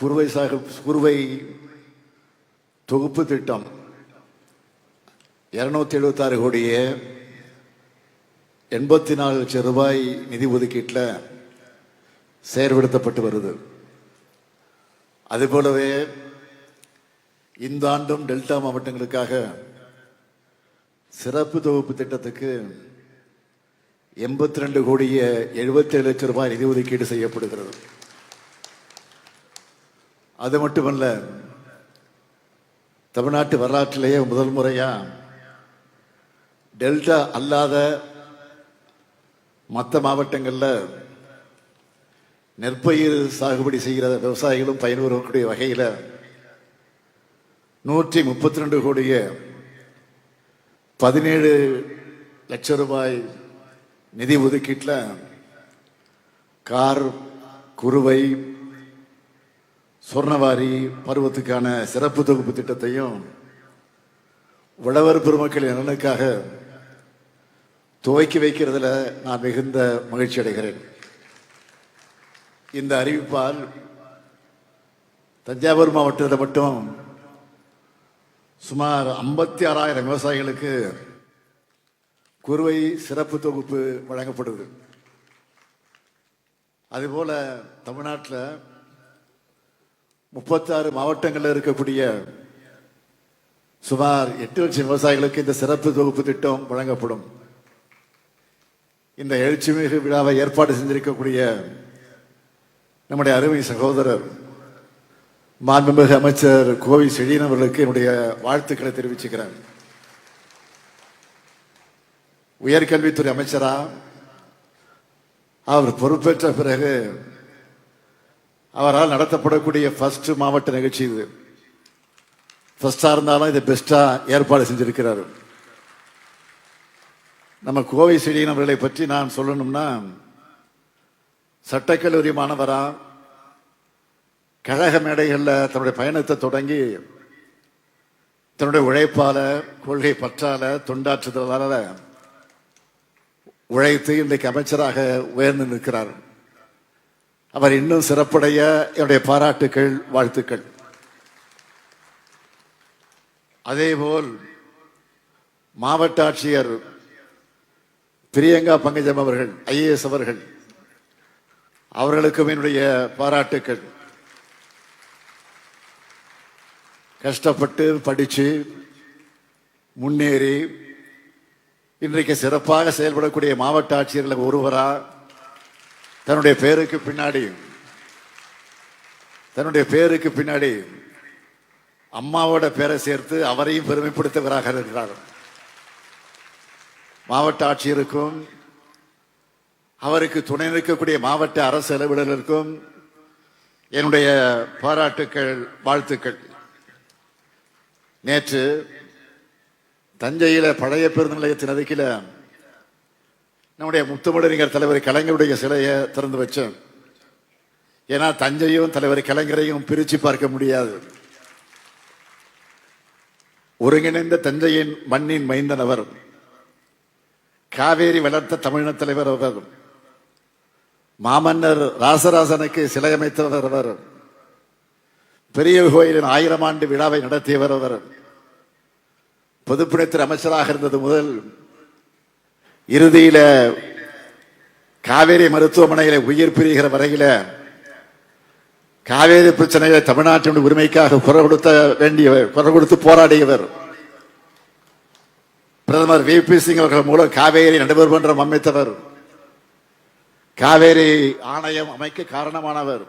குறுவை சாகிப் குறுவை தொகுப்பு திட்டம். இருநூத்தி எழுபத்தாறு கோடியே எண்பத்தி நாலு லட்சம் ரூபாய் நிதி ஒதுக்கீட்டில் செயற்படுத்தப்பட்டு வருது. அதுபோலவே இந்த ஆண்டும் டெல்டா மாவட்டங்களுக்காக சிறப்பு தொகுப்பு திட்டத்துக்கு எண்பத்தி ரெண்டு கோடியே எழுபத்தேழு லட்சம் ரூபாய் நிதி ஒதுக்கீடு செய்யப்படுகிறது. அது மட்டுமல்ல தமிழ்நாட்டு வரலாற்றிலேயே முதல் முறையா டெல்டா அல்லாத மற்ற மாவட்டங்களில் நெற்பயிர் சாகுபடி செய்கிற விவசாயிகளும் பயன்பெறக்கூடிய வகையில் நூற்றி முப்பத்தி ரெண்டு கோடிய பதினேழு லட்சம் ரூபாய் நிதி ஒதுக்கீட்டில் கார் குறுவை சொர்ணவாரி பருவத்துக்கான சிறப்பு தொகுப்பு திட்டத்தையும் உழவர் பெருமக்களின் நலனுக்காக துவக்கி வைக்கிறதுல நான் மிகுந்த மகிழ்ச்சி அடைகிறேன். இந்த அறிவிப்பால் தஞ்சாவூர் மாவட்டத்தில் மட்டும் சுமார் ஐம்பத்தி ஆறாயிரம் விவசாயிகளுக்கு குறுவை சிறப்பு தொகுப்பு வழங்கப்படுது. அதுபோல தமிழ்நாட்டில் முப்பத்தாறு மாவட்டங்களில் இருக்கக்கூடிய சுமார் எட்டு லட்சம் விவசாயிகளுக்கு இந்த சிறப்பு தொகுப்பு திட்டம் வழங்கப்படும். இந்த எழுச்சிமிகு விழாவை ஏற்பாடு செஞ்சிருக்கக்கூடிய நம்முடைய அருமை சகோதரர் மாண்புமிகு அமைச்சர் கோவி செழியன் அவர்களுக்கு என்னுடைய வாழ்த்துக்களை தெரிவிச்சுக்கிறேன். உயர்கல்வித்துறை அமைச்சரா அவர் பொறுப்பேற்ற பிறகு அவரால் நடத்தப்படக்கூடிய ஃபர்ஸ்ட் மாவட்ட நிகழ்ச்சி இது. ஃபர்ஸ்டா இருந்தாலும் இதை பெஸ்டா ஏற்பாடு செஞ்சிருக்கிறாரு. நம்ம கோவை செடியின் அவர்களை பற்றி நான் சொல்லணும்னா சட்டக்கல்லூரி மாணவரா கழக மேடைகளில் தன்னுடைய பயணத்தை தொடங்கி தன்னுடைய உழைப்பால கொள்கை பற்றால தொண்டாற்றுதலால உழைத்து இன்றைக்கு அமைச்சராக உயர்ந்து நிற்கிறார். அவர் இன்னும் சிறப்புடைய என்னுடைய பாராட்டுக்கள் வாழ்த்துக்கள். அதேபோல் மாவட்ட ஆட்சியர் பிரியங்கா பங்கஜம் அவர்கள் ஐஏஎஸ் அவர்கள் அவர்களுக்கும் என்னுடைய பாராட்டுக்கள். கஷ்டப்பட்டு படித்து முன்னேறி இன்றைக்கு சிறப்பாக செயல்படக்கூடிய மாவட்ட ஆட்சியர்கள் ஒருவராக தன்னுடைய பேருக்கு பின்னாடி. தன்னுடைய பேருக்கு பின்னாடி. அம்மாவோட பேரை சேர்த்து அவரையும் பெருமைப்படுத்துவராக இருக்கிறார். மாவட்ட ஆட்சியருக்கும் அவருக்கு துணை நிற்கக்கூடிய மாவட்ட அரசு அலுவலர்களுக்கும் என்னுடைய பாராட்டுக்கள் வாழ்த்துக்கள். நேற்று தஞ்சையில் பழைய பேருந்து நிலையத்தின் நம்முடைய முத்துமடறிஞர் தலைவர் கலைஞருடைய சிலையை திறந்து வச்சேன். ஏன்னா தஞ்சையும் தலைவர் கலைஞரையும் பிரிச்சு பார்க்க முடியாது. ஒருங்கிணைந்த தஞ்சையின் மண்ணின் மைந்தன் அவர். காவேரி வளர்த்த தமிழின தலைவர் அவர். மாமன்னர் ராசராசனுக்கு சிலை அமைத்தவர் அவர். பெரிய கோயிலின் ஆயிரம் ஆண்டு விழாவை நடத்தியவர் அவர். பொதுப்பணித்துறை அமைச்சராக இருந்தது முதல் இறுதியில் காவேரி மருத்துவமனையில் உயிர் பிரிகிற வரையில் காவேரி பிரச்சனையை தமிழ்நாட்டின் உரிமைக்காக குரல் கொடுத்த வேண்டியவர் குரல் கொடுத்து போராடியவர். பிரதமர் வி. பி. சிங் அவர்கள் மூலம் காவேரி நடுவர்மன்றம் அமைத்தவர். காவேரி ஆணையம் அமைக்க காரணமானவர்.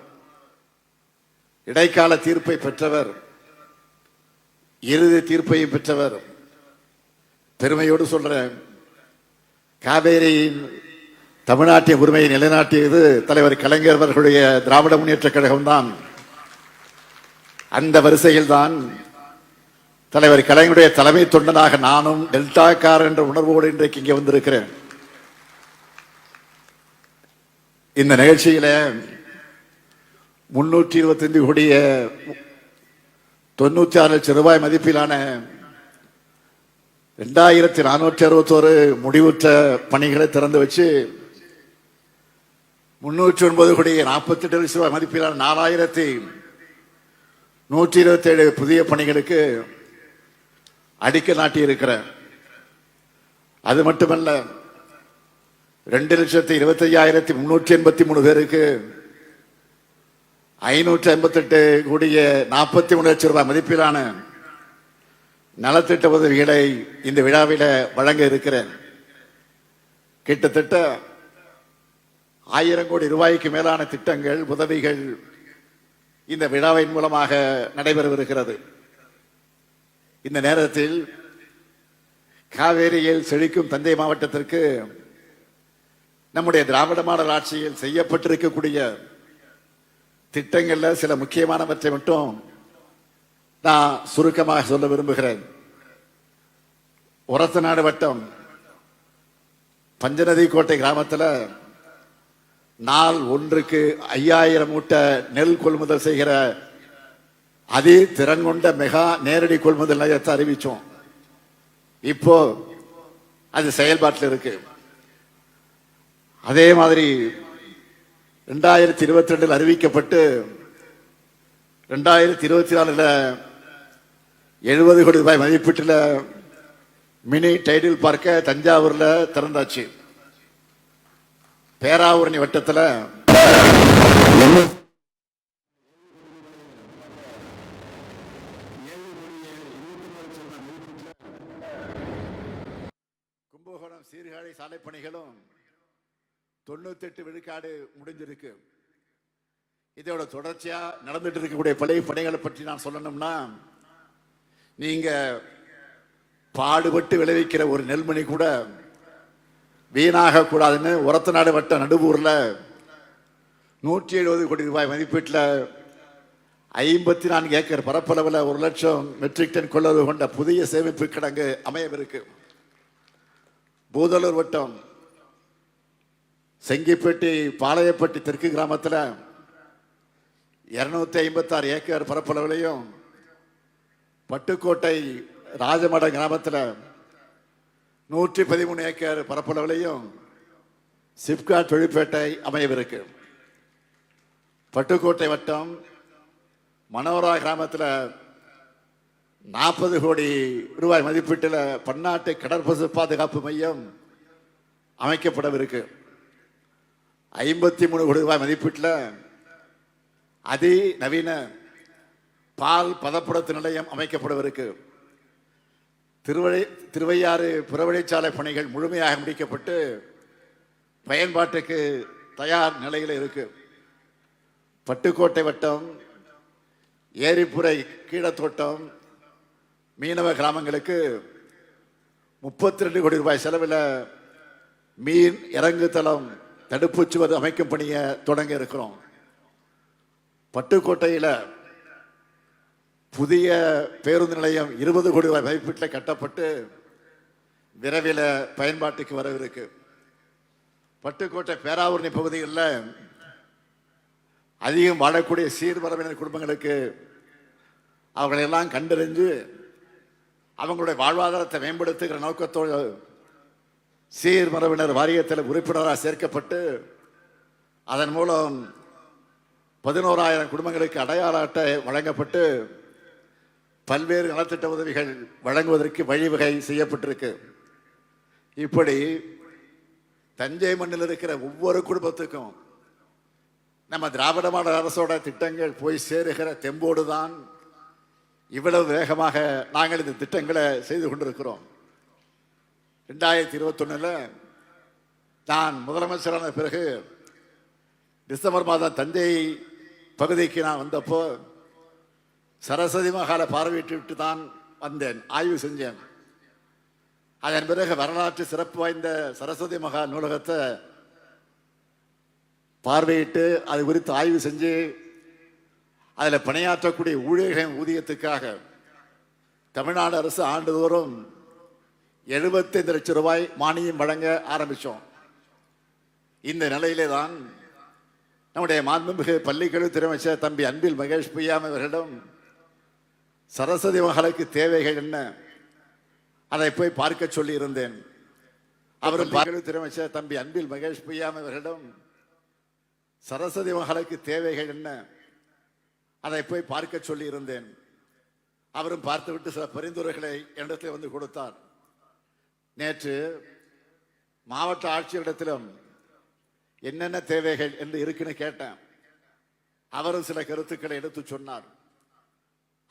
இடைக்கால தீர்ப்பை பெற்றவர். இறுதி தீர்ப்பையும் பெற்றவர். பெருமையோடு சொல்றேன். காவேரியின் தமிழ்நாட்டிய உரிமையை நிலைநாட்டியது தலைவர் கலைஞர் அவர்களுடைய திராவிட முன்னேற்ற கழகம்தான். அந்த வரிசையில் தான் தலைவர் கலைஞருடைய தலைமை தொண்டனாக நானும் டெல்டாக்கார் என்ற உணர்வோடு இன்றைக்கு இங்கே வந்திருக்கிறேன். இந்த நிகழ்ச்சியில முன்னூற்றி இருபத்தைந்து கோடிய தொண்ணூத்தி ஆறு லட்சம் ரூபாய் மதிப்பிலான ரெண்டாயிரத்தி நானூற்றி அறுபத்தோரு முடிவுற்ற பணிகளை திறந்து வச்சு முன்னூற்றி ஒன்பது கோடி நாற்பத்தி எட்டு லட்சம் ரூபாய் மதிப்பிலான நாலாயிரத்தி நூற்றி இருபத்தேழு புதிய பணிகளுக்கு அடிக்கல் நாட்டி இருக்கிறேன் அது மட்டுமல்ல ரெண்டு லட்சத்தி இருபத்தி ஐயாயிரத்தி முன்னூற்றி எண்பத்தி மூணு பேருக்கு ஐநூற்றி ஐம்பத்தெட்டு கோடிய நாற்பத்தி மூணு லட்சம் ரூபாய் மதிப்பிலான நலத்திட்ட உதவிகளை இந்த விழாவில் வழங்க இருக்கிறேன். கிட்டத்தட்ட ஆயிரம் கோடி ரூபாய்க்கு மேலான திட்டங்கள் உதவிகள் இந்த விழாவின் மூலமாக நடைபெறவிருக்கிறது. இந்த நேரத்தில் காவேரியில் செழிக்கும் தஞ்சை மாவட்டத்திற்கு நம்முடைய திராவிட மாடல் ஆட்சியில் செய்யப்பட்டிருக்கக்கூடிய திட்டங்களில் சில முக்கியமானவற்றை மட்டும் நான் சுருக்கமாக சொல்ல விரும்புகிறேன். ஒரத்தநாடு வட்டம் பஞ்சநதி கோட்டை கிராமத்தில் நாள் ஒன்றுக்கு ஐயாயிரம் மூட்டை நெல் கொள்முதல் செய்கிற அதி திறன் கொண்ட மெகா நேரடி கொள்முதல் நிலையத்தை அறிவிச்சோம். இப்போ அது செயல்பாட்டில் இருக்கு. அதே மாதிரி ரெண்டாயிரத்தி இருபத்தி ரெண்டில் அறிவிக்கப்பட்டு ரெண்டாயிரத்தி இருபத்தி நாலுல எழுபது கோடி ரூபாய் மதிப்பீட்டில் மினி டைடில் பார்க்க தஞ்சாவூர்ல திறந்தாச்சு. பேராவூரணி வட்டத்தில் கும்பகோணம் சீர்காழி சாலை பணிகளும் தொண்ணூத்தி எட்டு விழுக்காடு முடிஞ்சிருக்கு. இதோட தொடர்ச்சியா நடந்துட்டு இருக்கக்கூடிய பழைய பணிகளை பற்றி நான் சொல்லணும்னா நீங்க பாடுபட்டு விளைவிக்கிற ஒரு நெல்மணி கூட வீணாக கூடாதுன்னு உரத்தநாடு வட்ட நடுவூர்ல நூற்றி எழுபது கோடி ரூபாய் மதிப்பீட்டில் ஐம்பத்தி நான்கு ஏக்கர் பரப்பளவில் ஒரு லட்சம் மெட்ரிக் டன் கொள்ளளவு கொண்ட புதிய சேமிப்பு கிடங்கு அமையவிருக்கு. பூதலூர் வட்டம் செங்கிப்பேட்டி பாளையப்பட்டி தெற்கு கிராமத்தில் இரநூத்தி ஐம்பத்தாறு ஏக்கர் பரப்பளவுலையும் பட்டுக்கோட்டை ராஜமட கிராமத்தில் நூற்றி பதிமூணு ஏக்கர் பரப்பளவுலையும் சிப்காட் தொழிற்பேட்டை அமையவிருக்கு. பட்டுக்கோட்டை வட்டம் மனோரா கிராமத்தில் நாற்பது கோடி ரூபாய் மதிப்பீட்டில் பன்னாட்டு கடற்பசு பாதுகாப்பு மையம் அமைக்கப்படவிருக்கு. ஐம்பத்தி மூணு கோடி ரூபாய் மதிப்பீட்டில் அதி நவீன பால் பதப்படுத்து நிலையம் அமைக்கப்படவிருக்கு திருவழி திருவையாறு புறவழிச்சாலை பணிகள் முழுமையாக முடிக்கப்பட்டு பயன்பாட்டுக்கு தயார் நிலையில் இருக்கு. பட்டுக்கோட்டை வட்டம் ஏரிப்புரை கீழத்தோட்டம் மீனவ கிராமங்களுக்கு முப்பத்தி ரெண்டு கோடி ரூபாய் செலவில் மீன் இறங்கு தளம் தடுப்புச் சுவர் அமைக்கும் பணியை தொடங்க இருக்கிறோம். பட்டுக்கோட்டையில் புதிய பேருந்து நிலையம் இருபது கோடி ரூபாய் மதிப்பீட்டில் கட்டப்பட்டு விரைவில் பயன்பாட்டுக்கு வரவிருக்கு பட்டுக்கோட்டை பேராவூரணி பகுதிகளில் அதிகம் வாழக்கூடிய சீர்வரவினர் குடும்பங்களுக்கு அவர்களெல்லாம் கண்டறிஞ்சு அவங்களுடைய வாழ்வாதாரத்தை மேம்படுத்துகிற நோக்கத்தோடு சீர்மரபினர் வாரியத்தில் உறுப்பினராக சேர்க்கப்பட்டு அதன் மூலம் பதினோராயிரம் குடும்பங்களுக்கு அடையாள அட்டை வழங்கப்பட்டு பல்வேறு நலத்திட்ட உதவிகள் வழங்குவதற்கு வழிவகை செய்யப்பட்டிருக்கு. இப்படி தஞ்சை மண்ணில் இருக்கிற ஒவ்வொரு குடும்பத்துக்கும் நம்ம திராவிட மாடல் அரசோட திட்டங்கள் போய் சேருகிற தெம்போடு தான் இவ்வளவு வேகமாக நாங்கள் இந்த திட்டங்களை செய்து கொண்டிருக்கிறோம். ரெண்டாயிரத்தி இருபத்தொன்னுல நான் முதலமைச்சரான பிறகு டிசம்பர் மாதம் தஞ்சை பகுதிக்கு நான் வந்தப்போ சரஸ்வதி மகாலை பார்வையிட்டு விட்டு தான் வந்தேன் ஆய்வு செஞ்சேன். அதன் பிறகு வரலாற்று சிறப்பு வாய்ந்த சரஸ்வதி மகா நூலகத்தை பார்வையிட்டு அது குறித்து ஆய்வு செஞ்சு அதில் பணியாற்றக்கூடிய ஊழியர்களின் ஊதியத்துக்காக தமிழ்நாடு அரசு ஆண்டுதோறும் எழுபத்தைந்து லட்சம் ரூபாய் மானியம் வழங்க ஆரம்பித்தோம் இந்த நிலையிலே தான் நம்முடைய மாண்புமிகு பள்ளிக்கல்வித்துறை அமைச்சர் தம்பி அன்பில் மகேஷ் பொய்யாம் அவர்களிடம் சரஸ்வதி மகளுக்கு தேவைகள் என்ன? அதை போய் பார்க்க சொல்லி இருந்தேன் அவரும் பள்ளிக்கல்வித்துறை அமைச்சர் தம்பி அன்பில் மகேஷ் பொய்யாம் அவர்களிடம் சரஸ்வதி மகளுக்கு தேவைகள் என்ன? அதை போய் பார்க்க சொல்லி இருந்தேன் அவரும் பார்த்துவிட்டு சில பரிந்துரைகளை என்னிடத்தில் வந்து கொடுத்தார். நேற்று மாவட்ட ஆட்சியரிடத்திலும் என்னென்ன தேவைகள் என்று இருக்குன்னு கேட்டேன். அவரும் சில கருத்துக்களை எடுத்து சொன்னார்.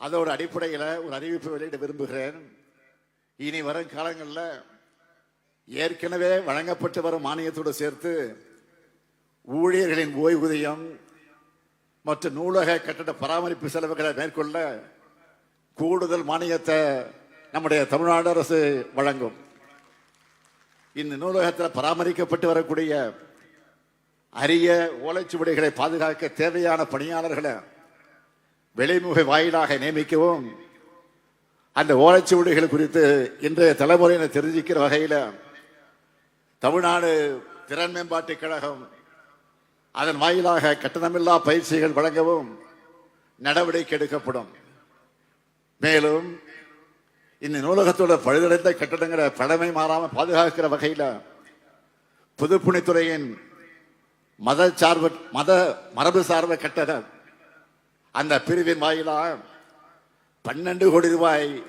அதோட அடிப்படையில் ஒரு அறிவிப்பு வெளியிட விரும்புகிறேன். இனி வரும் காலங்களில் ஏற்கனவே வழங்கப்பட்டு வரும் மானியத்தோடு சேர்த்து ஊழியர்களின் ஓய்வூதியம் மற்றும் நூலக கட்டட பராமரிப்பு செலவுகளை மேற்கொள்ள கூடுதல் மானியத்தை நம்முடைய தமிழ்நாடு அரசு வழங்கும். இந்த நூலகத்தில் பராமரிக்கப்பட்டு வரக்கூடிய அரிய ஓலைச்சுவடிகளை பாதுகாக்க தேவையான பணியாளர்களை வெளிமுக வாயிலாக நியமிக்கவும். அந்த ஓலைச்சுவடிகள் குறித்து இன்றைய தலைமுறையினர் தெரிஞ்சிக்கிற வகையில் தமிழ்நாடு திறன் மேம்பாட்டுக் கழகம் அதன் வாயிலாக கட்டணமில்லா பயிற்சிகள் வழங்கவும் நடவடிக்கை எடுக்கப்படும். மேலும் இந்த நூலகத்தோட பழுதடைந்த கட்டடங்களை பழமை மாறாமல் பாதுகாக்கிற வகையில் பொதுப்பணித்துறையின் மத சார்பு மத மரபு சார்ப கட்டடம் அந்த பிரிவின் வாயிலாக பன்னெண்டு கோடி ரூபாய்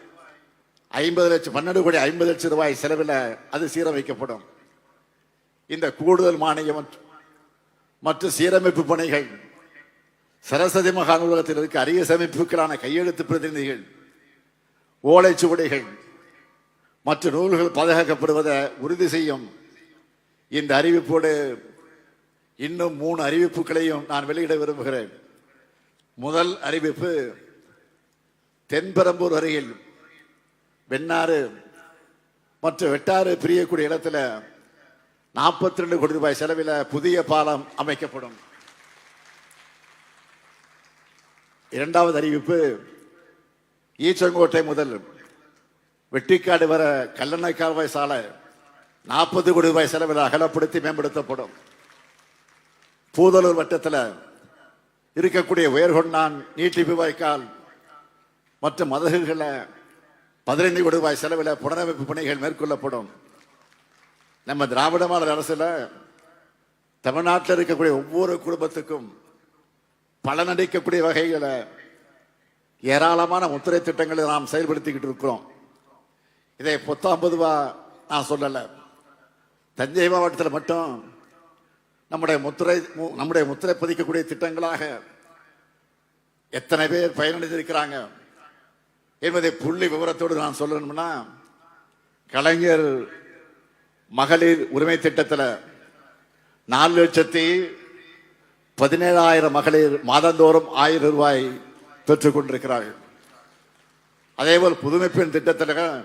ஐம்பது லட்சம் பன்னெண்டு கோடி ஐம்பது லட்சம் ரூபாய் செலவில் அது சீரமைக்கப்படும். இந்த கூடுதல் மானியம் மற்றும்- சீரமைப்பு பணிகள் சரஸ்வதி மகா நூலகத்தில் இருக்க அரிய சமைப்புகளான கையெழுத்து பிரதிநிதிகள் ஓலைச்சுவடிகள் மற்ற நூல்கள் பாதுகாக்கப்படுவதை உறுதி செய்யும் இந்த அறிவிப்போடு இன்னும் மூணு அறிவிப்புகளையும் நான் வெளியிட விரும்புகிறேன். முதல் அறிவிப்பு தென்பெரம்பூர் அருகில் வெண்ணாறு மற்றும் வெட்டாறு பிரியக்கூடிய இடத்துல நாற்பத்தி ரெண்டு கோடி ரூபாய் செலவில் புதிய பாலம் அமைக்கப்படும். இரண்டாவது அறிவிப்பு ஈச்சங்கோட்டை முதல் வெட்டிக்காடு வர கல்லணை கால்வாய் சாலை நாற்பது கோடி ரூபாய் செலவில் அகலப்படுத்தி மேம்படுத்தப்படும். பூதலூர் வட்டத்தில் இருக்கக்கூடிய உயர்கொண்டான் நீட்டிப்பு வாய்க்கால் மற்றும் மதகுகளை பதினைந்து கோடி ரூபாய் செலவில் புனரமைப்பு பணிகள் மேற்கொள்ளப்படும். நம்ம திராவிட மாடல் அரசில் தமிழ்நாட்டில் இருக்கக்கூடிய ஒவ்வொரு குடும்பத்துக்கும் பலனளிக்கக்கூடிய வகையில் ஏராளமான முத்திரை திட்டங்களை நாம் செயல்படுத்திக்கிட்டு இருக்கிறோம். இதை பொத்தாம் பொதுவா நான் சொல்லலை. தஞ்சை மாவட்டத்தில் மட்டும் நம்முடைய முத்திரை மு- நம்முடைய முத்திரை பதிக்கக்கூடிய திட்டங்களாக எத்தனை பேர் பயனடைந்திருக்கிறாங்க என்பதை புள்ளி விவரத்தோடு நான் சொல்லணும்னா கலைஞர் மகளிர் உரிமை திட்டத்தில் நாலு லட்சத்தி பதினேழாயிரம் மகளிர் மாதந்தோறும் ஆயிரம் ரூபாய் பெற்றுக் கொண்டிருக்கிறார்கள். அதேபோல் புதுமைப்பெண் திட்டத்தில்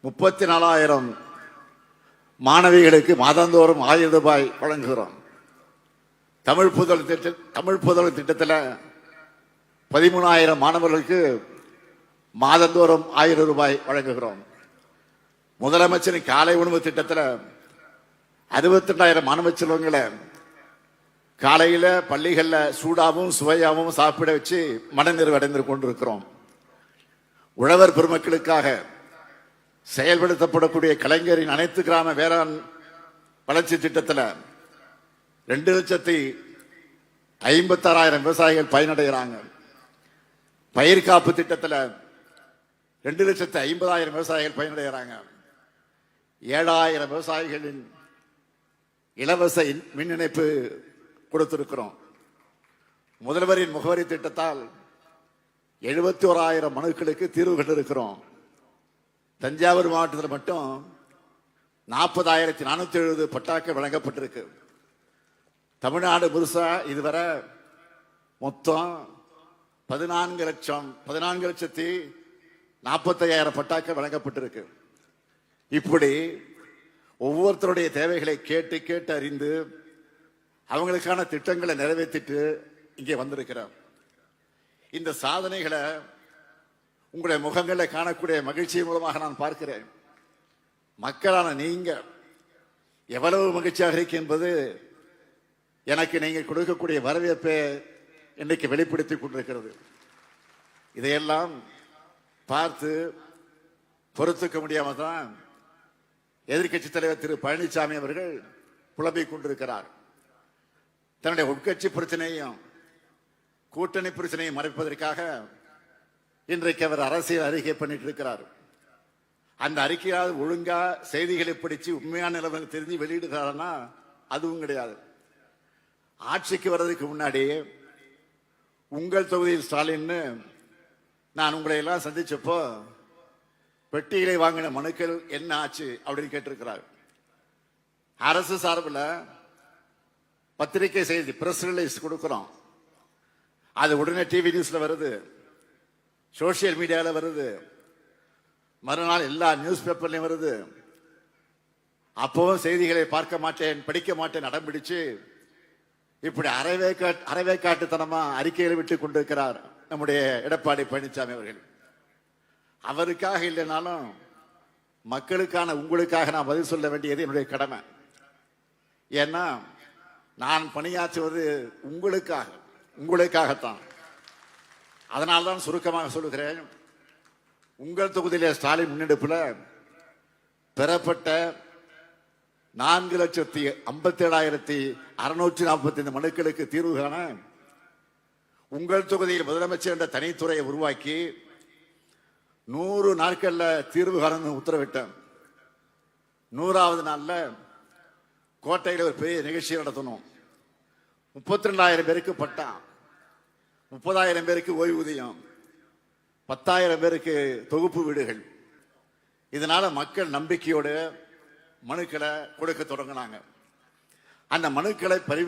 முப்பத்தி நாலாயிரம் மாணவிகளுக்கு மாதந்தோறும் ஆயிரம் ரூபாய் வழங்குகிறோம். தமிழ் புதல் திட்ட தமிழ் புதல் திட்டத்தில் பதிமூணாயிரம் மாணவர்களுக்கு மாதந்தோறும் ஆயிரம் ரூபாய் வழங்குகிறோம். முதலமைச்சரின் காலை உணவு திட்டத்தில் அறுபத்தி ரெண்டாயிரம் மாணவ செல்வங்களை காலையில் பள்ளிகளில் சூடாகவும் சுவையாகவும் சாப்பிட வச்சு மனநிறைவு அடைந்து கொண்டிருக்கிறோம். உழவர் பெருமக்களுக்காக செயல்படுத்தப்படக்கூடிய கலைஞரின் அனைத்து கிராம வேளாண் வளர்ச்சி திட்டத்தில் ரெண்டு லட்சத்தி ஐம்பத்தாறாயிரம் விவசாயிகள் பயனடைகிறாங்க. பயிர் காப்பு திட்டத்தில் ரெண்டு லட்சத்தி ஐம்பதாயிரம் விவசாயிகள் பயனடைகிறாங்க. ஏழாயிரம் விவசாயிகளின் இலவச மின் இணைப்பு கொடுத்திருக்கிறோம். முதல்வரின் முகவரி திட்டத்தால் எழுபத்தி ஓராயிரம் மனுக்களுக்கு தீர்வு கண்டிருக்கிறோம். தஞ்சாவூர் மாவட்டத்தில் மட்டும் நாற்பதாயிரத்தி நானூற்றி எழுபது பட்டாக்கள் வழங்கப்பட்டிருக்கு. தமிழ்நாடு முழுசாக இதுவரை மொத்தம் பதினான்கு லட்சம் பதினான்கு லட்சத்தி நாற்பத்தையாயிரம் பட்டாக்கள் வழங்கப்பட்டிருக்கு. இப்படி ஒவ்வொருத்தருடைய தேவைகளை கேட்டு கேட்டு அறிந்து அவங்களுக்கான திட்டங்களை நிறைவேற்றிட்டு இங்கே வந்திருக்கிறோம். இந்த சாதனைகளை உங்களுடைய முகங்களை காணக்கூடிய மகிழ்ச்சி மூலமாக நான் பார்க்கிறேன். மக்களான நீங்க எவ்வளவு மகிழ்ச்சியாக இருக்கு என்பது எனக்கு நீங்கள் கொடுக்கக்கூடிய வரவேற்பை இன்றைக்கு வெளிப்படுத்தி கொண்டிருக்கிறது. இதையெல்லாம் பார்த்து பொறுத்துக்க முடியாமல் தான் எதிர்க்கட்சி தலைவர் திரு பழனிசாமி அவர்கள் புலம்பிக் கொண்டிருக்கிறார். தன்னுடைய உட்கட்சி பிரச்சனையும் கூட்டணி பிரச்சனையும் மறைப்பதற்காக இன்றைக்கு அவர் அரசியல் அறிக்கை பண்ணிட்டு இருக்கிறார் அந்த அறிக்கையாவது ஒழுங்கா செய்திகளை படிச்சு உண்மையான நிலைமை தெரிஞ்சு வெளியிடுகிறாருன்னா அதுவும் கிடையாது. ஆட்சிக்கு வர்றதுக்கு முன்னாடி உங்கள் தொகுதியில் ஸ்டாலின்னு நான் உங்களை எல்லாம் சந்திச்சப்போ பெட்டிகளை வாங்கின மனுக்கள் என்ன ஆச்சு அப்படின்னு கேட்டிருக்கிறார். அரசு சார்பில் பத்திரிகை செய்தி பிரஸ் ரிலீஸ் கொடுக்குறோம். அது உடனே டிவி நியூஸ்ல வருது. சோசியல் மீடியாவில் வருது. மறுநாள் எல்லா நியூஸ் பேப்பர்லையும் வருது. அப்பவும் செய்திகளை பார்க்க மாட்டேன் படிக்க மாட்டேன் அடம் பிடிச்சு இப்படி அறவே அறவே காட்டுத்தனமா அறிக்கைகளை விட்டு கொண்டிருக்கிறார் நம்முடைய எடப்பாடி பழனிசாமி அவர்கள். அவருக்காக இல்லைனாலும் மக்களுக்கான உங்களுக்காக நான் பதில் சொல்ல வேண்டியது என்னுடைய கடமை. ஏன்னா நான் பணியாற்றுவது உங்களுக்காக உங்களுக்காகத்தான். அதனால்தான் சுருக்கமாக சொல்லுகிறேன். உங்கள் தொகுதியிலே ஸ்டாலின் முன்னெடுப்பில் பெறப்பட்ட நான்கு லட்சத்தி ஐம்பத்தி ஏழாயிரத்தி அறுநூற்றி நாற்பத்தி ஐந்து மனுக்களுக்கு தீர்வு காண உங்கள் தொகுதியில் முதலமைச்சர் என்ற தனித்துறையை உருவாக்கி நூறு நாட்களில் தீர்வு காண உத்தரவிட்டேன். நூறாவது நாளில் கோட்டையில் ஒரு பெரிய நிகழ்ச்சி நடத்தணும். முப்பத்தி ரெண்டாயிரம் பேருக்கு பட்டான் முப்பதாயிரம் பேருக்கு ஓய்வூதியம் பத்தாயிரம் பேருக்கு தொகுப்பு வீடுகள். இதனால மக்கள் நம்பிக்கையோடு மனுக்களை கொடுக்க தொடங்கினாங்க. அந்த மனுக்களை பரி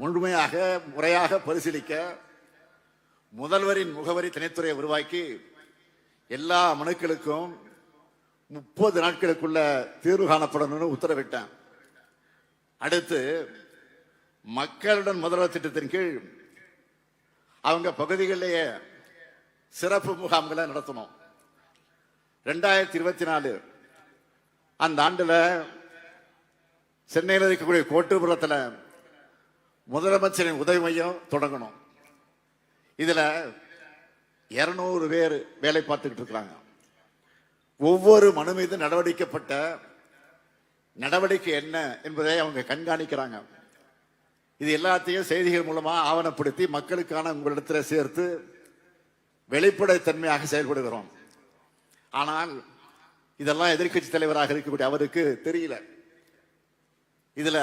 முழுமையாக முறையாக பரிசீலிக்க முதல்வரின் முகவரி தனித்துறையை உருவாக்கி எல்லா மனுக்களுக்கும் முப்பது நாட்களுக்குள்ள தீர்வு காணப்படணும்னு உத்தரவிட்டேன். அடுத்து மக்களுடன் முதல்வர் திட்டத்தின் கீழ் அவங்க பகுதிகளிலேயே சிறப்பு முகாம்களை நடத்தணும். ரெண்டாயிரத்தி இருபத்தி நாலு அந்த ஆண்டில் சென்னையில் இருக்கக்கூடிய கோட்டுப்புறத்தில் முதலமைச்சரின் உதவி மையம் தொடங்கணும். இதில் இரநூறு பேர் வேலை பார்த்துக்கிட்டு இருக்கிறாங்க ஒவ்வொரு மனு மீது நடவடிக்கப்பட்ட நடவடிக்கை என்ன என்பதை அவங்க கண்காணிக்கிறாங்க. இது எல்லாத்தையும் செய்திகள் மூலமாக ஆவணப்படுத்தி மக்களுக்கான உங்களிடத்தில் சேர்த்து வெளிப்படைத்தன்மையாக செயல்படுகிறோம். ஆனால் இதெல்லாம் எதிர்க்கட்சி தலைவராக இருக்கக்கூடிய அவருக்கு தெரியல. இதில்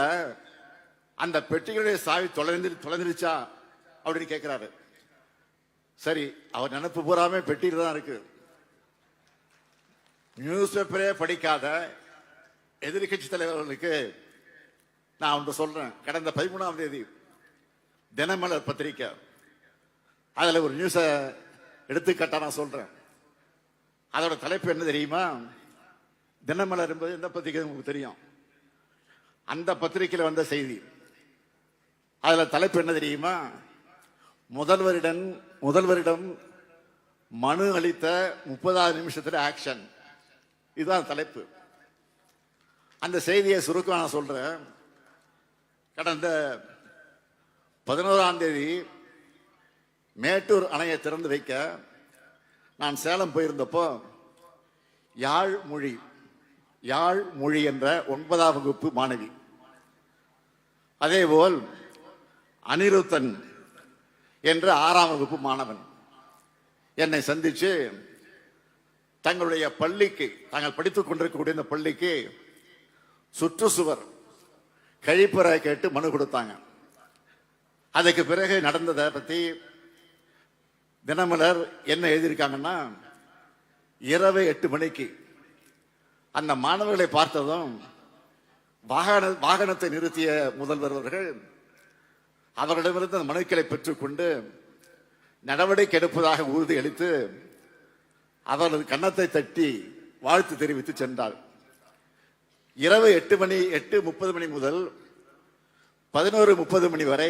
அந்த பெட்டிகளுடைய சாவி தொலைந்து தொலைந்துருச்சா அப்படின்னு கேட்குறாரு சரி அவர் நினப்பு பூராமே பெட்டியில் தான் இருக்கு. நியூஸ் பேப்பரே படிக்காத எதிர்கட்சி தலைவர்களுக்கு நான் ஒன்று சொல்றேன். கடந்த பதிமூணாம் தேதி தினமலர் பத்திரிக்கை. அதில் ஒரு நியூஸை எடுத்துக்காட்டா நான் சொல்றேன். அதோட தலைப்பு என்ன தெரியுமா? தினமலர் என்பது எந்த பத்திரிகை உங்களுக்கு தெரியும்? அந்த பத்திரிகையில் வந்த செய்தி. அதில் தலைப்பு என்ன தெரியுமா? முதல்வரிடம் முதல்வரிடம் மனு அளித்த முப்பதாவது நிமிஷத்தில் ஆக்ஷன் இதுதான் தலைப்பு. அந்த செய்தியை சுருக்கம் நான் சொல்கிறேன் கடந்த பதினோராம் தேதி மேட்டூர் அணையை திறந்து வைக்க நான் சேலம் போயிருந்தப்போ யாழ் மொழி யாழ் மொழி என்ற ஒன்பதாம் வகுப்பு மாணவி. அதேபோல் அனிருத்தன் என்ற ஆறாம் வகுப்பு மாணவன் என்னை சந்தித்து தங்களுடைய பள்ளிக்கு தாங்கள் படித்துக் கொண்டிருக்கக்கூடிய இந்த பள்ளிக்கு சுற்றுச்சுவர் கழிப்பறை கேட்டு மனு கொடுத்தாங்க. அதுக்கு பிறகு நடந்ததை பற்றி தினமலர் என்ன எழுதியிருக்காங்கன்னா இரவு எட்டு மணிக்கு அந்த மாணவர்களை பார்த்ததும் வாகன வாகனத்தை நிறுத்திய முதல்வர் அவர்கள் அவர்களிடமிருந்து அந்த மனுக்களை பெற்றுக்கொண்டு நடவடிக்கை எடுப்பதாக உறுதியளித்து அவரது கன்னத்தை தட்டி வாழ்த்து தெரிவித்து சென்றார். இரவு எட்டு மணி எட்டு முப்பது மணி முதல் பதினோரு முப்பது மணி வரை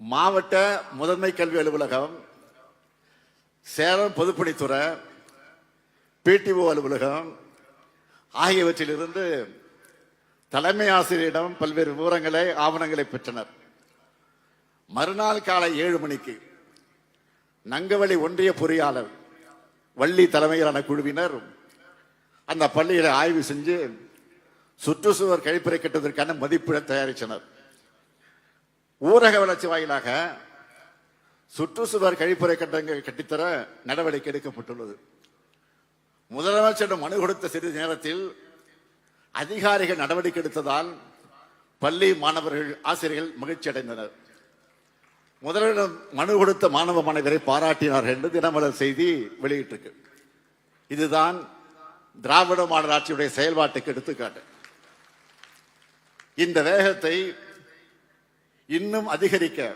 மாவட்ட முதன்மை கல்வி அலுவலகம் சேலம் பொதுப்பணித்துறை பிடிஓ அலுவலகம் ஆகியவற்றிலிருந்து தலைமை ஆசிரியரிடம் பல்வேறு விவரங்களை ஆவணங்களை பெற்றனர். மறுநாள் காலை ஏழு மணிக்கு நங்கவழி ஒன்றிய பொறியாளர் வள்ளி தலைமையிலான குழுவினர் அந்த பள்ளியில ஆய்வு செஞ்சு சுற்றுச்சுவர் கழிப்பறை கட்டுவதற்கான மதிப்பீடு தயாரித்தனர் ஊரக வளர்ச்சி வாயிலாக சுற்றுச்சுவர் கழிப்பறை கட்டங்கள் கட்டித்தர நடவடிக்கை எடுக்கப்பட்டுள்ளது. முதலமைச்சரிடம் மனு கொடுத்த சிறிது நேரத்தில் அதிகாரிகள் நடவடிக்கை எடுத்ததால் பள்ளி மாணவர்கள் ஆசிரியர்கள் மகிழ்ச்சி அடைந்தனர். முதலிடம் மனு கொடுத்த மாணவ மாணவரை பாராட்டினார்கள் என்று தினமலர் செய்தி வெளியிட்டிருக்கு. இதுதான் திராவிட மாடல் ஆட்சியுடைய செயல்பாட்டுக்கு எடுத்துக்காட்டு. இந்த வேகத்தை இன்னும் அதிகரிக்க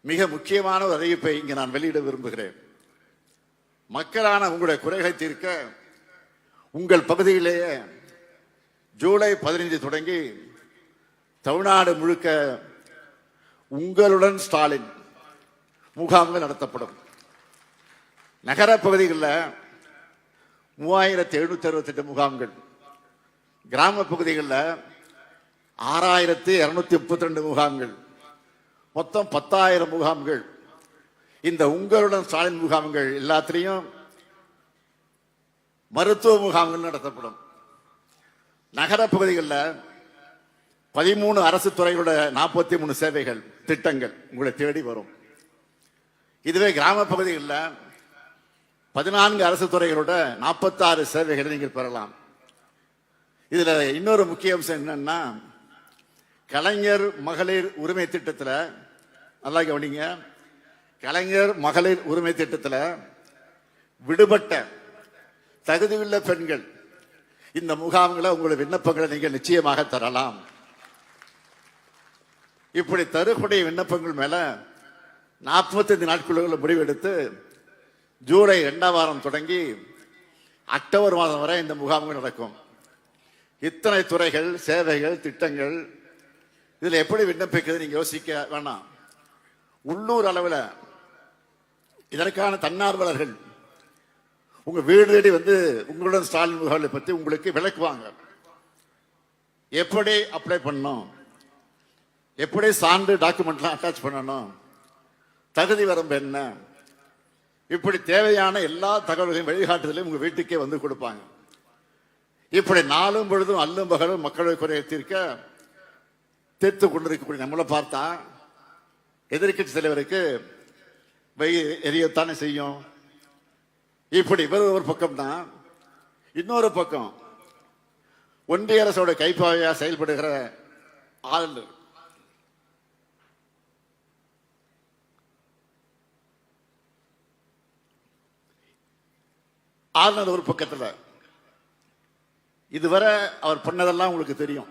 மிக முக்கியமான ஒரு அறிவிப்பை இங்கு நான் வெளியிட விரும்புகிறேன். மக்களான உங்களுடைய குறைகளை தீர்க்க உங்கள் பகுதியிலேயே ஜூலை பதினைஞ்சு தொடங்கி தமிழ்நாடு முழுக்க உங்களுடன் ஸ்டாலின் முகாம்கள் நடத்தப்படும். நகர பகுதிகளில் மூவாயிரத்தி எழுநூத்தி அறுபத்தெட்டு முகாம்கள். கிராம பகுதிகளில் ஆறாயிரத்தி இரநூத்தி முப்பத்தி ரெண்டு முகாம்கள். மொத்தம் பத்தாயிரம் முகாம்கள். இந்த உங்களுடன் ஸ்டாலின் முகாம்கள் எல்லாத்திலையும் மருத்துவ முகாம்கள் நடத்தப்படும். நகர பகுதிகளில் பதிமூணு அரசு துறைகளோட நாற்பத்தி மூணு சேவைகள் திட்டங்கள் உங்களை தேடி வரும். இதுவே கிராம பகுதிகளில் பதினான்கு அரசு துறைகளோட நாற்பத்தாறு சேவைகளை நீங்கள் பெறலாம். இதில் இன்னொரு முக்கிய அம்சம் என்னன்னா கலைஞர் மகளிர் உரிமை திட்டத்தில் நல்லா கவனிங்க. கலைஞர் மகளிர் உரிமை திட்டத்தில் விடுபட்ட தகுதியுள்ள பெண்கள் இந்த முகாம்களை உங்களுடைய விண்ணப்பங்களை நீங்கள் நிச்சயமாக தரலாம். இப்படி தரக்கூடிய விண்ணப்பங்கள் மேல நாற்பத்தைந்து நாட்களுக்குள்ள முடிவெடுத்து ஜூலை ரெண்டாம் வாரம் தொடங்கி அக்டோபர் மாதம் வரை இந்த முகாம்கள் நடக்கும். இத்தனை துறைகள் சேவைகள் திட்டங்கள் இதில் எப்படி விண்ணப்பிக்கிறது நீங்கள் யோசிக்க வேணாம். உள்ளூர் அளவில் இதற்கான தன்னார்வலர்கள் உங்கள் வீடு தேடி வந்து உங்களுடன் ஸ்டாலின் முகாமை பற்றி உங்களுக்கு விளக்குவாங்க. எப்படி அப்ளை பண்ணணும்? எப்படி சான்று டாக்குமெண்ட்லாம் அட்டாச் பண்ணணும்? தகுதி வரம்பு என்ன? இப்படி தேவையான எல்லா தகவல்களையும் வழிகாட்டுதலையும் உங்க வீட்டுக்கே வந்து கொடுப்பாங்க. இப்படி நாளும் பொழுதும் அல்லும் பகலும் மக்களுடைய குறையை தீர்க்க தீர்த்து கொண்டிருக்கக்கூடிய நம்மளை பார்த்தா எதிர்கட்சி தலைவருக்கு வெயில் எரியத்தானே செய்யும். இப்படி இவர் ஒரு பக்கம் தான் இன்னொரு பக்கம் ஒன்றிய அரசோட கைப்பாவையா செயல்படுகிற ஆளுநர். ஆளுநர் ஒரு பக்கத்தில். இதுவரை அவர் பண்ணதெல்லாம் உங்களுக்கு தெரியும்.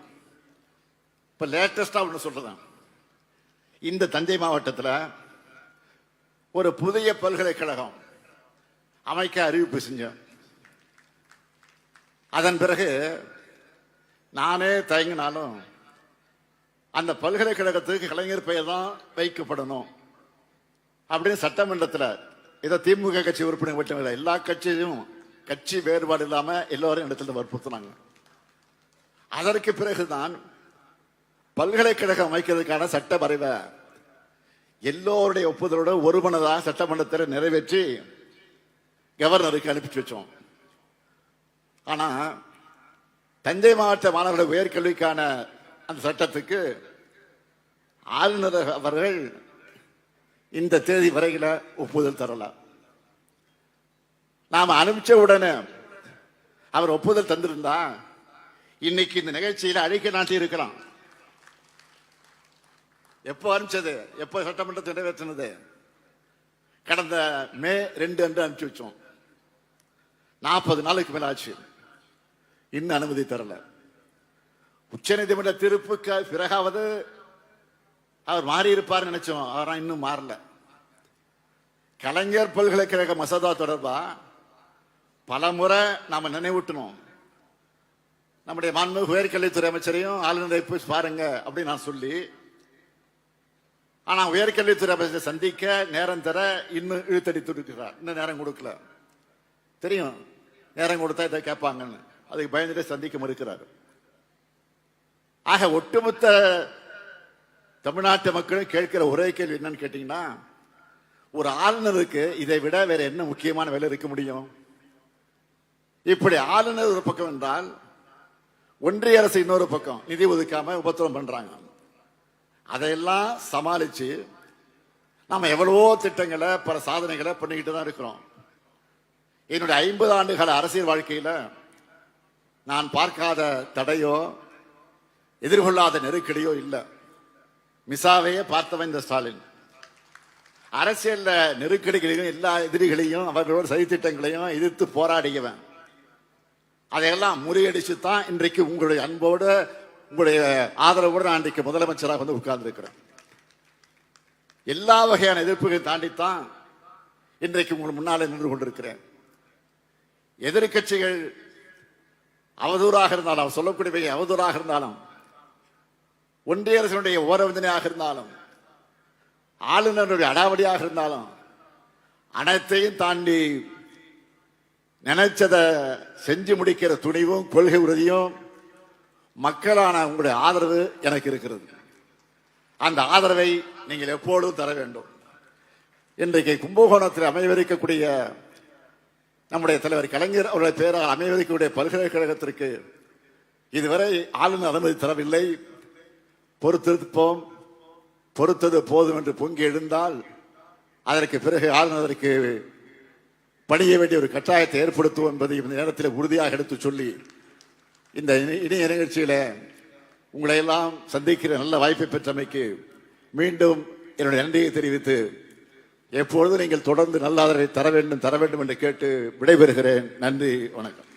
இப்போ லேட்டஸ்டாக ஒன்று சொல்கிறேன் இந்த தஞ்சை மாவட்டத்தில் ஒரு புதிய பல்கலைக்கழகம் அமைக்க அறிவிப்பு செஞ்சேன். அதன் பிறகு நானே தயங்கினாலும் அந்த பல்கலைக்கழகத்துக்கு கலைஞர் பெயர் தான் வைக்கப்படணும் அப்படின்னு சட்டமன்றத்தில் இதை திமுக கட்சி உறுப்பினர் மட்டும் இல்லை எல்லா கட்சியும் கட்சி வேறுபாடு இல்லாம எல்லோரும் இடத்துல வற்புறுத்தினாங்க. அதற்கு பிறகுதான் பல்கலைக்கழகம் அமைக்கிறதுக்கான சட்ட வரைவை எல்லோருடைய ஒப்புதலோட ஒருமனதாக சட்டமன்றத்தில் நிறைவேற்றி கவர்னருக்கு அனுப்பிச்சு வச்சோம். ஆனா தஞ்சை மாவட்ட மாணவர்கள் உயர்கல்விக்கான அந்த சட்டத்துக்கு ஆளுநர் அவர்கள் இந்த தேதி வரையில ஒப்புதல் தரலாம் நாம் அனுப்பிச்ச உடனே அவர் ஒப்புதல் தந்திருந்தா இன்னைக்கு இந்த நிகழ்ச்சியில் அழைக்க நாட்டி இருக்கலாம் எப்போ அனுப்பிச்சது? எப்போ சட்டமன்றத்தை நிறைவேற்றினது? கடந்த மே ரெண்டு அன்று அனுப்பிச்சு வச்சோம். நாற்பது நாளுக்கு மேல ஆச்சு. இன்னும் அனுமதி தரல. உச்சநீதிமன்ற தீர்ப்புக்கு பிறகாவது அவர் மாறி இருப்பார் நினைச்சோம். அவரா இன்னும் மாறல. கலைஞர் பல்கலைக்கழக மசோதா தொடர்பா? பல முறை நாம நினைவூட்டணும். நம்முடைய மாண்பு உயர்கல்வித்துறை அமைச்சரையும் ஆளுநரை போய் பாருங்க அப்படின்னு நான் சொல்லி ஆனா உயர்கல்வித்துறை அமைச்சரை சந்திக்க நேரம் தர இன்னும் இழுத்தடி துடுக்கிறார் இன்னும் நேரம் கொடுக்கல. தெரியும் நேரம் கொடுத்தா இதை கேட்பாங்கன்னு. அதுக்கு பயந்துட்டு சந்திக்க மறுக்கிறார். ஆக ஒட்டுமொத்த தமிழ்நாட்டு மக்களும் கேட்கிற ஒரே கேள்வி என்னன்னு கேட்டீங்கன்னா ஒரு ஆளுநருக்கு இதை விட வேற என்ன முக்கியமான வேலை இருக்க முடியும்? இப்படி ஆளுநர் ஒரு பக்கம் என்றால் ஒன்றிய அரசு இன்னொரு பக்கம் நிதி ஒதுக்காம உபத்திரம் பண்றாங்க. அதையெல்லாம் சமாளிச்சு நாம் எவ்வளவோ திட்டங்களை பல சாதனைகளை பண்ணிக்கிட்டு தான் இருக்கிறோம். என்னுடைய ஐம்பது ஆண்டுகால அரசியல் வாழ்க்கையில நான் பார்க்காத தடையோ எதிர்கொள்ளாத நெருக்கடியோ இல்லை. மிசாவையே பார்த்தவன் இந்த ஸ்டாலின். அரசியலில் நெருக்கடிகளையும் எல்லா எதிரிகளையும் அவர்களோட சதித்திட்டங்களையும் எதிர்த்து போராடியவன். அதையெல்லாம் முறியடிச்சு தான் இன்றைக்கு உங்களுடைய அன்போடு உங்களுடைய ஆதரவோடு நான் இன்றைக்கு முதலமைச்சராக வந்து உட்கார்ந்துருக்கிறேன். எல்லா வகையான எதிர்ப்புகளையும் தாண்டித்தான் இன்றைக்கு உங்கள் முன்னாலே நின்று கொண்டிருக்கிறேன். எதிர்க்கட்சிகள் அவதூறாக இருந்தாலும் சொல்லக்கூடியவை அவதூறாக இருந்தாலும் ஒன்றிய அரசனுடைய ஓரவந்தனையாக இருந்தாலும் ஆளுநருடைய அடாவடியாக இருந்தாலும் அனைத்தையும் தாண்டி நினைச்சதை செஞ்சு முடிக்கிற துணிவும் கொள்கை உறுதியும் மக்களான உங்களுடைய ஆதரவு எனக்கு இருக்கிறது. அந்த ஆதரவை நீங்கள் எப்போதும் தர வேண்டும். இன்றைக்கு கும்பகோணத்தில் அமையவிருக்கக்கூடிய நம்முடைய தலைவர் கலைஞர் அவருடைய பெயரால் அமைவதிக்கக்கூடிய பல்கலைக்கழகத்திற்கு இதுவரை ஆளுநர் அனுமதி தரவில்லை. பொறுத்திருப்போம். பொறுத்தது போதும் என்று பொங்கி எழுந்தால் அதற்கு பிறகு ஆளுநருக்கு பணிய வேண்டிய ஒரு கட்டாயத்தை ஏற்படுத்துவோம் என்பதை இந்த நேரத்தில் உறுதியாக எடுத்து சொல்லி இந்த இணைய நிகழ்ச்சியில் உங்களை எல்லாம் சந்திக்கிற நல்ல வாய்ப்பை பெற்றமைக்கு மீண்டும் என்னுடைய நன்றியை தெரிவித்து எப்பொழுதும் நீங்கள் தொடர்ந்து நல்ல ஆதரவை தர வேண்டும் தர வேண்டும் என்று கேட்டு விடைபெறுகிறேன். நன்றி வணக்கம்.